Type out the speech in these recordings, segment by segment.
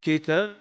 Keita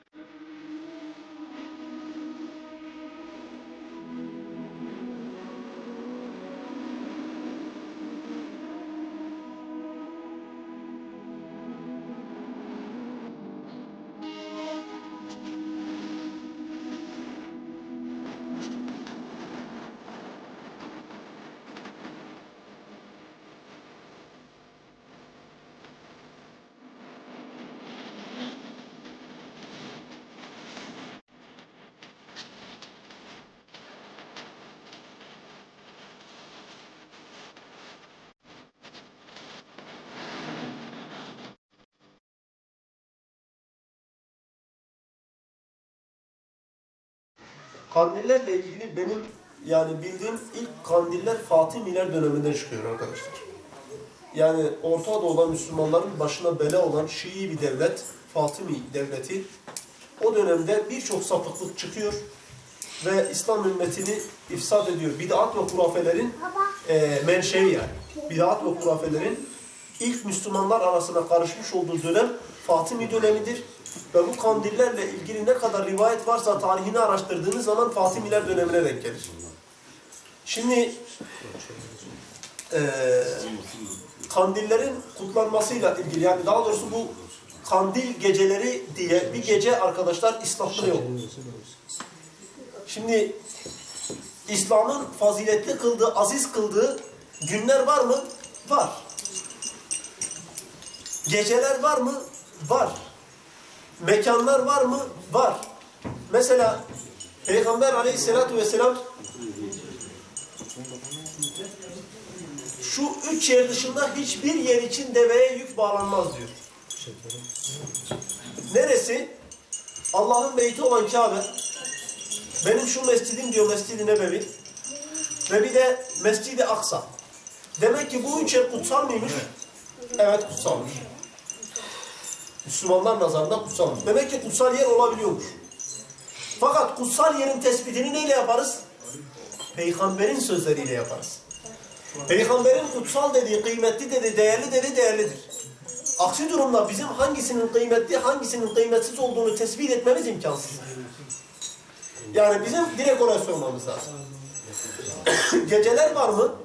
Kandillerle ilgili benim yani bildiğim ilk kandiller Fatimiler döneminden çıkıyor arkadaşlar. Yani Orta Doğu'da Müslümanların başına bela olan Şii bir devlet, Fatimi devleti o dönemde birçok sapıklık çıkıyor ve İslam ümmetini ifsad ediyor. Bid'at ve hurafelerin e, menşei yani. Bid'at ve hurafelerin ilk Müslümanlar arasına karışmış olduğu dönem Fatimi dönemidir. Ve bu kandillerle ilgili ne kadar rivayet varsa tarihini araştırdığınız zaman Fatimiler dönemine denk gelir. Şimdi eee kandillerin kutlanmasıyla ilgili yani daha doğrusu bu kandil geceleri diye bir gece arkadaşlar İslam'da yok. Şimdi İslam'ın faziletli kıldığı, aziz kıldığı günler var mı? Var. Geceler var mı? Var. Mekanlar var mı? Var. Mesela Peygamber aleyhissalatü vesselam şu üç yer dışında hiçbir yer için deveye yük bağlanmaz diyor. Neresi? Allah'ın beyti olan Kabe. Benim şu mescidim diyor Mescid-i Nebevi. Ve bir de Mescid-i Aksa. Demek ki bu üç yer kutsal mıymış? Evet kutsalmış. Müslümanlar nazarında kutsalmış. Demek ki kutsal yer olabiliyormuş. Fakat kutsal yerin tespitini neyle yaparız? Peygamberin sözleriyle yaparız. Peygamberin kutsal dediği, kıymetli dediği, değerli dediği değerlidir. Aksi durumda bizim hangisinin kıymetli, hangisinin kıymetsiz olduğunu tespit etmemiz imkansız. Yani bizim direkt oraya sormamız lazım. Geceler var mı?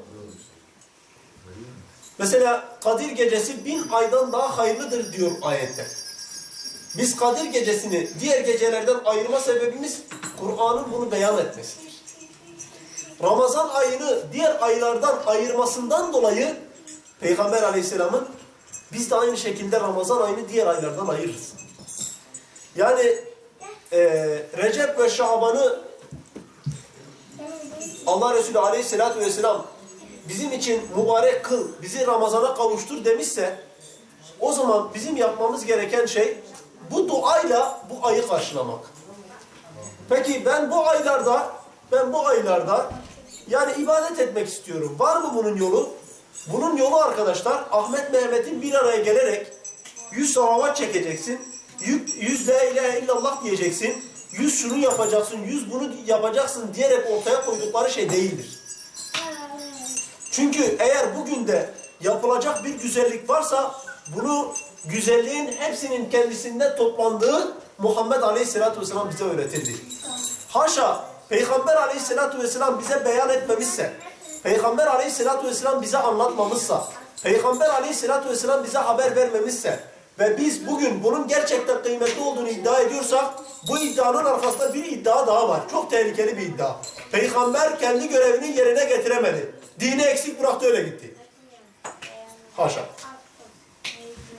Mesela Kadir gecesi bin aydan daha hayırlıdır diyor ayette. Biz Kadir gecesini diğer gecelerden ayırma sebebimiz Kur'an'ın bunu beyan etmesidir. Ramazan ayını diğer aylardan ayırmasından dolayı Peygamber aleyhisselamın biz de aynı şekilde Ramazan ayını diğer aylardan ayırırız. Yani e, Recep ve Şaban'ı Allah Resulü aleyhissalatü vesselam bizim için mübarek kıl, bizi Ramazan'a kavuştur demişse o zaman bizim yapmamız gereken şey bu duayla bu ayı karşılamak. Peki ben bu aylarda ben bu aylarda yani ibadet etmek istiyorum. Var mı bunun yolu? Bunun yolu arkadaşlar Ahmet Mehmet'in bir araya gelerek yüz salavat çekeceksin. Yüz, la ilahe illallah diyeceksin. Yüz şunu yapacaksın, yüz bunu yapacaksın diyerek ortaya koydukları şey değildir. Çünkü eğer bugün de yapılacak bir güzellik varsa bunu güzelliğin hepsinin kendisinde toplandığı Muhammed Aleyhisselatü Vesselam bize öğretirdi. Haşa Peygamber Aleyhisselatü Vesselam bize beyan etmemişse, Peygamber Aleyhisselatü Vesselam bize anlatmamışsa, Peygamber Aleyhisselatü Vesselam bize haber vermemişse ve biz bugün bunun gerçekten kıymetli olduğunu iddia ediyorsak bu iddianın arkasında bir iddia daha var. Çok tehlikeli bir iddia. Peygamber kendi görevini yerine getiremedi. Dini eksik bıraktı öyle gitti. Haşa.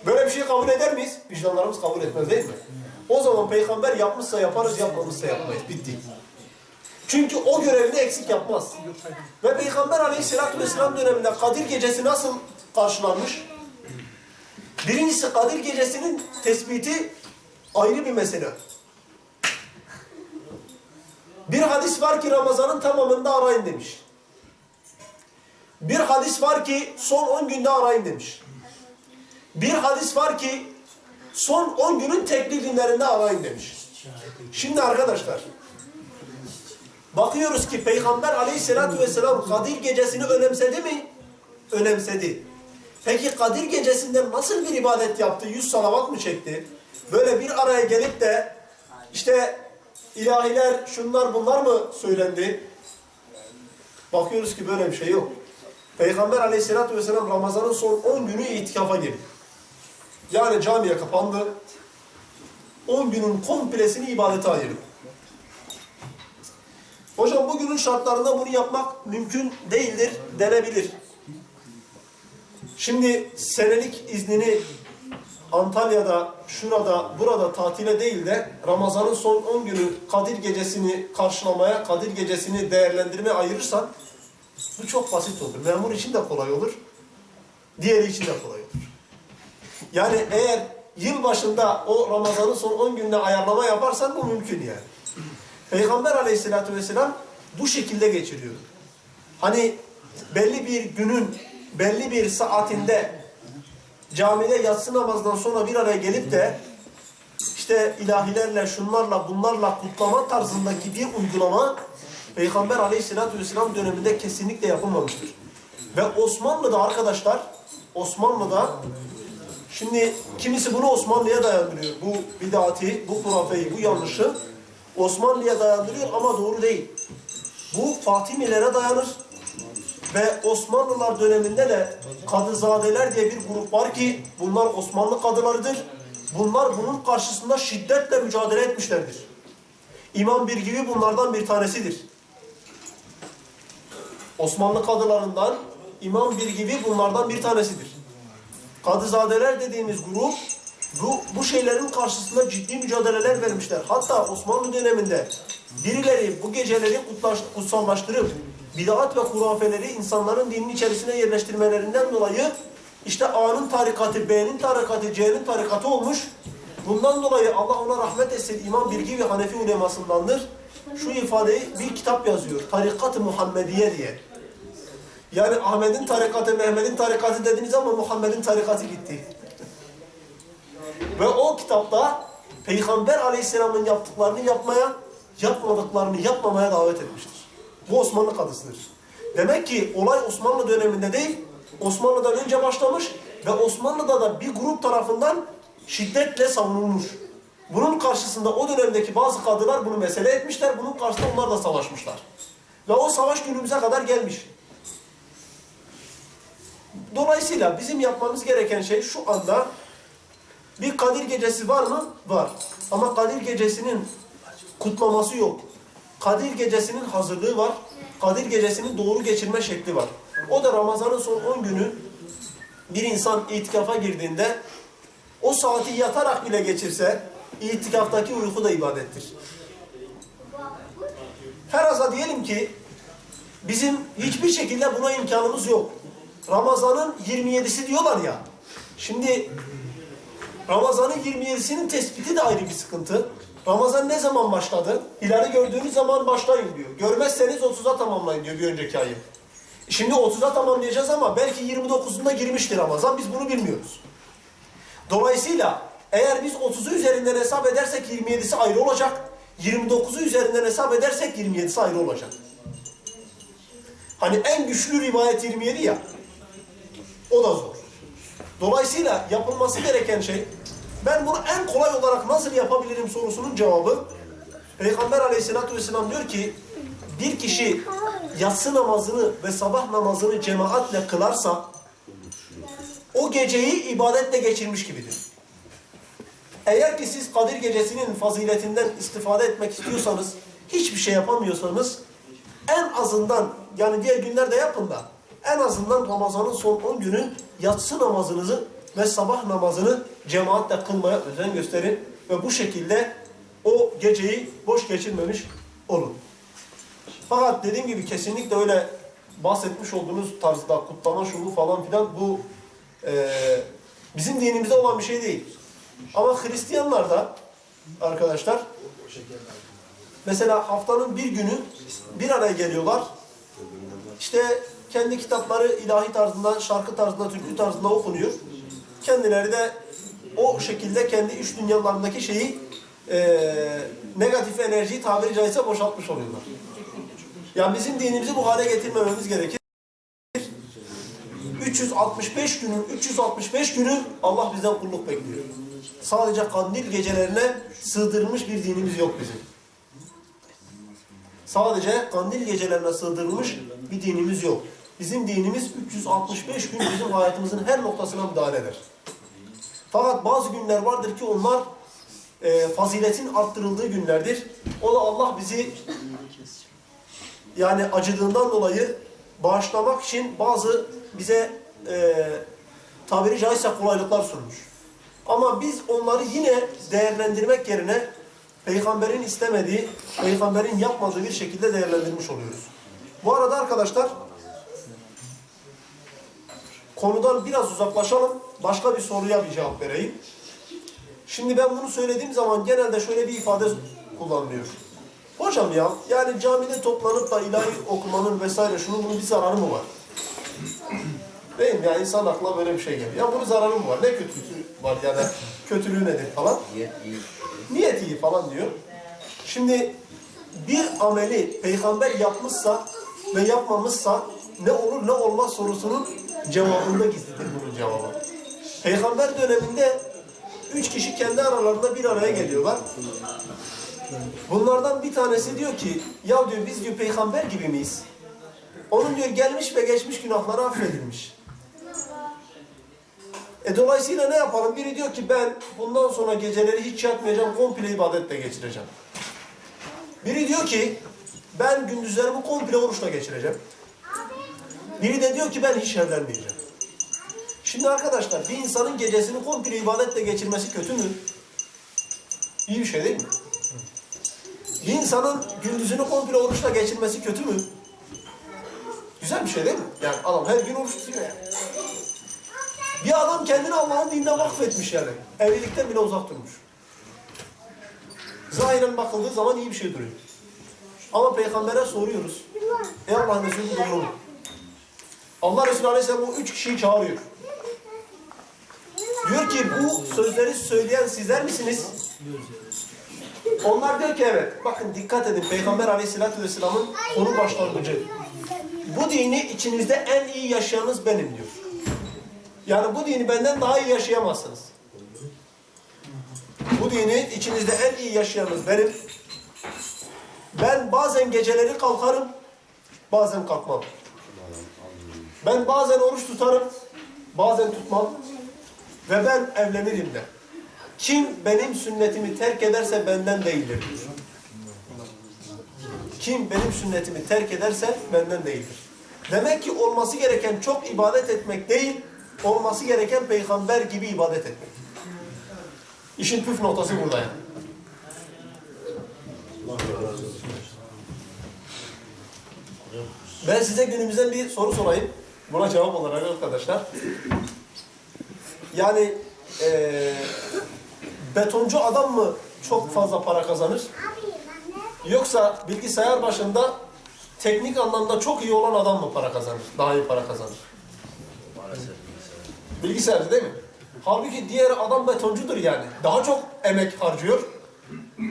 Böyle bir şey kabul eder miyiz? Vicdanlarımız kabul etmez değil mi? O zaman peygamber yapmışsa yaparız, yapmamışsa yapmayız. Bitti. Çünkü o görevini eksik yapmaz. Ve Peygamber aleyhissalatü vesselam döneminde Kadir gecesi nasıl karşılanmış? Birincisi Kadir gecesinin tespiti ayrı bir mesele. Bir hadis var ki Ramazan'ın tamamında arayın demiş. Bir hadis var ki son 10 günde arayın demiş. Bir hadis var ki son 10 günün tekli günlerinde arayın demiş. Şimdi arkadaşlar bakıyoruz ki Peygamber aleyhissalatü vesselam Kadir gecesini önemsedi mi? Önemsedi. Peki Kadir gecesinde nasıl bir ibadet yaptı? Yüz salavat mı çekti? böyle bir araya gelip de işte ilahiler şunlar bunlar mı söylendi? Bakıyoruz ki böyle bir şey yok. Peygamber aleyhissalatü vesselam Ramazan'ın son 10 günü itikafa girdi. Yani camiye kapandı. 10 günün komplesini ibadete ayırdı. Hocam bugünün şartlarında bunu yapmak mümkün değildir, denebilir. Şimdi senelik iznini Antalya'da, şurada, burada tatile değil de Ramazan'ın son 10 günü Kadir Gecesi'ni karşılamaya, Kadir Gecesi'ni değerlendirmeye ayırırsan bu çok basit olur. Memur için de kolay olur. Diğeri için de kolay olur. Yani eğer yıl başında o Ramazan'ın son 10 gününe ayarlama yaparsan bu mümkün yani. Peygamber aleyhissalatü vesselam bu şekilde geçiriyor. Hani belli bir günün belli bir saatinde camide yatsı namazından sonra bir araya gelip de işte ilahilerle, şunlarla, bunlarla kutlama tarzındaki bir uygulama Peygamber aleyhissalatü vesselam döneminde kesinlikle yapılmamıştır. Ve Osmanlı'da arkadaşlar, Osmanlı'da şimdi kimisi bunu Osmanlı'ya dayandırıyor. Bu bidati, bu hurafeyi, bu yanlışı Osmanlı'ya dayandırıyor ama doğru değil. Bu Fatimilere dayanır. Ve Osmanlılar döneminde de Kadızadeler diye bir grup var ki bunlar Osmanlı kadılarıdır. Bunlar bunun karşısında şiddetle mücadele etmişlerdir. İmam Birgivi bunlardan bir tanesidir. Osmanlı kadılarından İmam Birgivi bunlardan bir tanesidir. Kadızadeler dediğimiz grup bu, bu şeylerin karşısında ciddi mücadeleler vermişler. Hatta Osmanlı döneminde birileri bu geceleri kutlaş, kutsallaştırıp bid'at ve hurafeleri insanların dinin içerisine yerleştirmelerinden dolayı işte A'nın tarikatı, B'nin tarikatı, C'nin tarikatı olmuş. Bundan dolayı Allah ona rahmet etsin İmam Birgi ve Hanefi ulemasındandır. Şu ifadeyi bir kitap yazıyor. Tarikat-ı Muhammediye diye. Yani Ahmet'in tarikatı, Mehmet'in tarikatı dediniz ama Muhammed'in tarikatı gitti. Ve o kitapta Peygamber Aleyhisselam'ın yaptıklarını yapmaya, yapmadıklarını yapmamaya davet etmiştir. Bu Osmanlı kadısıdır. Demek ki olay Osmanlı döneminde değil, Osmanlı'dan önce başlamış ve Osmanlı'da da bir grup tarafından şiddetle savunulmuş. Bunun karşısında o dönemdeki bazı kadılar bunu mesele etmişler, bunun karşısında onlar da savaşmışlar. Ve o savaş günümüze kadar gelmiş. Dolayısıyla bizim yapmamız gereken şey şu anda bir Kadir Gecesi var mı? Var. Ama Kadir Gecesi'nin kutlaması yok. Kadir Gecesi'nin hazırlığı var. Kadir Gecesi'nin doğru geçirme şekli var. O da Ramazan'ın son 10 günü bir insan itikafa girdiğinde o saati yatarak bile geçirse itikaftaki uyku da ibadettir. Feraza diyelim ki bizim hiçbir şekilde buna imkanımız yok. Ramazan'ın 27'si diyorlar ya. Şimdi Ramazan'ın 27'sinin tespiti de ayrı bir sıkıntı. Ramazan ne zaman başladı? Hilali gördüğünüz zaman başlayın diyor. Görmezseniz 30'a tamamlayın diyor bir önceki ayı. Şimdi 30'a tamamlayacağız ama belki 29'unda girmiştir Ramazan. Biz bunu bilmiyoruz. Dolayısıyla eğer biz 30'u üzerinden hesap edersek 27'si ayrı olacak. 29'u üzerinden hesap edersek 27'si ayrı olacak. Hani en güçlü rivayet 27 ya. O da zor. Dolayısıyla yapılması gereken şey, ben bunu en kolay olarak nasıl yapabilirim sorusunun cevabı, Peygamber aleyhissalatü vesselam diyor ki, bir kişi yatsı namazını ve sabah namazını cemaatle kılarsa, o geceyi ibadetle geçirmiş gibidir. Eğer ki siz Kadir Gecesi'nin faziletinden istifade etmek istiyorsanız, hiçbir şey yapamıyorsanız, en azından, yani diğer günlerde yapın da, en azından Ramazan'ın son 10 günü yatsı namazınızı ve sabah namazını cemaatle kılmaya özen gösterin. Ve bu şekilde o geceyi boş geçirmemiş olun. Fakat dediğim gibi kesinlikle öyle bahsetmiş olduğunuz tarzda kutlama şunu falan filan bu e, bizim dinimizde olan bir şey değil. Ama Hristiyanlarda arkadaşlar mesela haftanın bir günü bir araya geliyorlar. İşte kendi kitapları ilahi tarzında, şarkı tarzında, türkü tarzında okunuyor. Kendileri de o şekilde kendi iç dünyalarındaki şeyi e, negatif enerjiyi tabiri caizse boşaltmış oluyorlar. Yani bizim dinimizi bu hale getirmememiz gerekir. 365 günün 365 günü Allah bizden kulluk bekliyor. Sadece kandil gecelerine sığdırılmış bir dinimiz yok bizim. Sadece kandil gecelerine sığdırılmış bir dinimiz yok. Bizim dinimiz 365 gün bizim hayatımızın her noktasına müdahale eder. Fakat bazı günler vardır ki onlar e, faziletin arttırıldığı günlerdir. O da Allah bizi yani acıdığından dolayı bağışlamak için bazı bize e, tabiri caizse kolaylıklar sunmuş. Ama biz onları yine değerlendirmek yerine peygamberin istemediği, peygamberin yapmadığı bir şekilde değerlendirmiş oluyoruz. Bu arada arkadaşlar konudan biraz uzaklaşalım. Başka bir soruya bir cevap vereyim. Şimdi ben bunu söylediğim zaman genelde şöyle bir ifade kullanılıyor. Hocam ya yani camide toplanıp da ilahi okumanın vesaire şunun bunun bir zararı mı var? Değil mi? Ya insan aklına böyle bir şey geliyor. Ya bunun zararı mı var? Ne kötüsü var ya da kötülüğü nedir falan. Niyet iyi. Niyet iyi falan diyor. Şimdi bir ameli peygamber yapmışsa ve yapmamışsa ne olur ne olmaz sorusunun cevabında gizlidir bunun cevabı. Peygamber döneminde üç kişi kendi aralarında bir araya geliyorlar. Bunlardan bir tanesi diyor ki ya diyor biz diyor peygamber gibi miyiz? Onun diyor gelmiş ve geçmiş günahları affedilmiş. E dolayısıyla ne yapalım? Biri diyor ki ben bundan sonra geceleri hiç yatmayacağım, komple ibadetle geçireceğim. Biri diyor ki ben gündüzlerimi komple oruçla geçireceğim. Biri de diyor ki ben hiç evlenmeyeceğim. Şimdi arkadaşlar bir insanın gecesini komple ibadetle geçirmesi kötü mü? İyi bir şey değil mi? Bir insanın gündüzünü komple oruçla geçirmesi kötü mü? Güzel bir şey değil mi? Yani adam her gün oruç tutuyor yani. Bir adam kendini Allah'ın dinine vakfetmiş yani. Evlilikten bile uzak durmuş. Zahiren bakıldığı zaman iyi bir şey duruyor. Ama peygambere soruyoruz. Ey Allah'ın Resulü bu doğru mu? Allah Resulü Aleyhisselam bu üç kişiyi çağırıyor. Diyor ki bu sözleri söyleyen sizler misiniz? Onlar diyor ki evet. Bakın dikkat edin. Peygamber Aleyhisselatü Vesselam'ın konu başlangıcı. Bu dini içinizde en iyi yaşayanınız benim diyor. Yani bu dini benden daha iyi yaşayamazsınız. Bu dini içinizde en iyi yaşayanınız benim. Ben bazen geceleri kalkarım, bazen kalkmam. Ben bazen oruç tutarım, bazen tutmam. Ve ben evlenirim de. Kim benim sünnetimi terk ederse benden değildir. Kim benim sünnetimi terk ederse benden değildir. Demek ki olması gereken çok ibadet etmek değil, olması gereken peygamber gibi ibadet etmek. İşin püf noktası burada yani. Ben size günümüzden bir soru sorayım. Buna cevap olarak arkadaşlar. Yani eee, betoncu adam mı çok fazla para kazanır? Yoksa bilgisayar başında teknik anlamda çok iyi olan adam mı para kazanır? Daha iyi para kazanır. Bilgisayarcı değil mi? Halbuki diğer adam betoncudur yani. Daha çok emek harcıyor.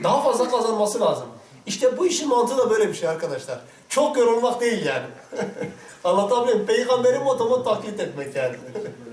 Daha fazla kazanması lazım. İşte bu işin mantığı da böyle bir şey arkadaşlar. Çok yorulmak değil yani. Anlatabiliyor muyum? Peygamberin motomu taklit etmek yani.